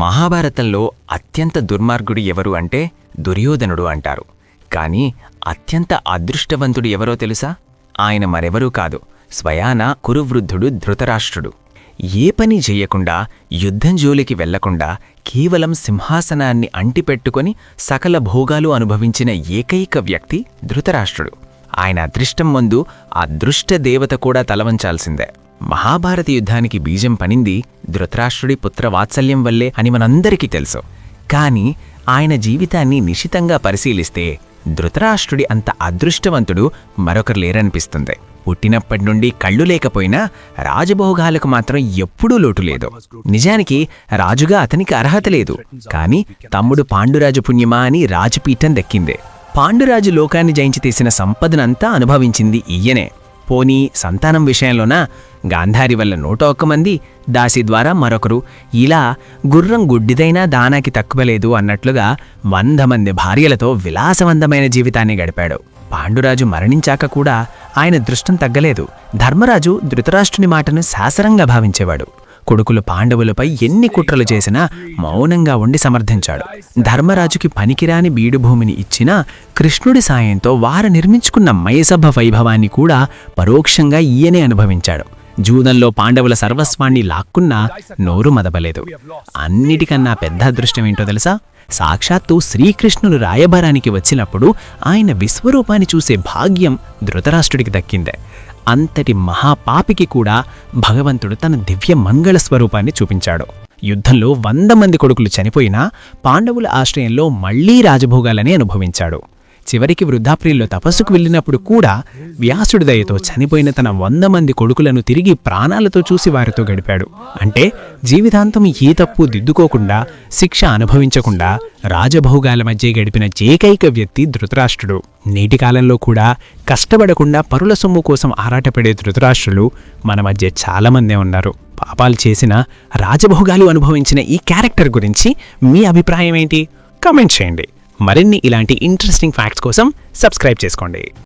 మహాభారతంలో అత్యంత దుర్మార్గుడు ఎవరు అంటే దుర్యోధనుడు అంటారు. కానీ అత్యంత అదృష్టవంతుడు ఎవరో తెలుసా? ఆయన మరెవరూ కాదు. స్వయాన కురువృద్ధుడు ధృతరాష్ట్రుడు. ఏ పని చెయ్యకుండా యుద్ధం జోలికి వెళ్ళకుండా కేవలం సింహాసనాన్ని అంటిపెట్టుకొని సకల భోగాలు అనుభవించిన ఏకైక వ్యక్తి ధృతరాష్ట్రుడు. ఆయన అదృష్టం ముందు అదృష్ట దేవత కూడా తలవంచాల్సిందే. మహాభారత యుద్ధానికి బీజం పనింది ధృతరాష్ట్రుడి పుత్రవాత్సల్యం వల్లే అని మనందరికీ తెలుసు. కాని ఆయన జీవితాన్ని నిశితంగా పరిశీలిస్తే ధృతరాష్ట్రుడి అంత అదృష్టవంతుడు మరొకరు లేరనిపిస్తుంది. పుట్టినప్పటి నుండి కళ్ళు లేకపోయినా రాజభోగాలకు మాత్రం ఎప్పుడూ లోటు లేదు. నిజానికి రాజుగా అతనికి అర్హత లేదు. కాని తమ్ముడు పాండురాజు పుణ్యమా అని రాజపీఠం దక్కిందే. పాండురాజు లోకాన్ని జయించి తీసిన సంపదనంతా అనుభవించింది ఈయనే. పోనీ సంతానం విషయంలోనా? గాంధారి వల్ల నూట ఒక్క మంది దాసి ద్వారా మరొకరు. ఇలా గుర్రం గుడ్డిదైనా దానాకి తక్కువలేదు అన్నట్లుగా వంద మంది భార్యలతో విలాసవంతమైన జీవితాన్ని గడిపాడు. పాండురాజు మరణించాక కూడా ఆయన దృష్టం తగ్గలేదు. ధర్మరాజు ధృతరాష్ట్రుని మాటను శాసనంగా భావించేవాడు. కొడుకులు పాండవులపై ఎన్ని కుట్రలు చేసినా మౌనంగా ఉండి సమర్థించాడు. ధర్మరాజుకి పనికిరాని బీడుభూమిని ఇచ్చినా కృష్ణుడి సాయంతో వారు నిర్మించుకున్న మయసభ వైభవాన్ని కూడా పరోక్షంగా ఈయనే అనుభవించాడు. జూదంలో పాండవుల సర్వస్వాన్ని లాక్కున్నా నోరు మదబలేదు అన్నిటికన్నా పెద్ద అదృష్టం ఏంటో తెలుసా? సాక్షాత్తు శ్రీకృష్ణులు రాయబారానికి వచ్చినప్పుడు ఆయన విశ్వరూపాన్ని చూసే భాగ్యం ధృతరాష్ట్రుడికి దక్కిందే. అంతటి మహాపాపికి కూడా భగవంతుడు తన దివ్య మంగళ స్వరూపాన్ని చూపించాడు. యుద్ధంలో వంద మంది కొడుకులు చనిపోయినా పాండవుల ఆశ్రయంలో మళ్ళీ రాజభోగాలని అనుభవించాడు. చివరికి వృద్ధాప్రియుల్లో తపస్సుకు వెళ్ళినప్పుడు కూడా వ్యాసుడి దయతో చనిపోయిన తన వంద మంది కొడుకులను తిరిగి ప్రాణాలతో చూసి వారితో గడిపాడు. అంటే జీవితాంతం ఏ తప్పు దిద్దుకోకుండా శిక్ష అనుభవించకుండా రాజభోగాల మధ్య గడిపిన ఏకైక వ్యక్తి ధృతరాష్ట్రుడు. నేటి కాలంలో కూడా కష్టపడకుండా పరుల సొమ్ము కోసం ఆరాటపడే ధృతరాష్ట్రులు మన మధ్య చాలామందే ఉన్నారు. పాపాలు చేసిన రాజభోగాలు అనుభవించిన ఈ క్యారెక్టర్ గురించి మీ అభిప్రాయం ఏంటి? కామెంట్ చేయండి. మరిన్ని ఇలాంటి ఇంట్రెస్టింగ్ ఫ్యాక్ట్స్ కోసం సబ్స్క్రైబ్ చేసుకోండి.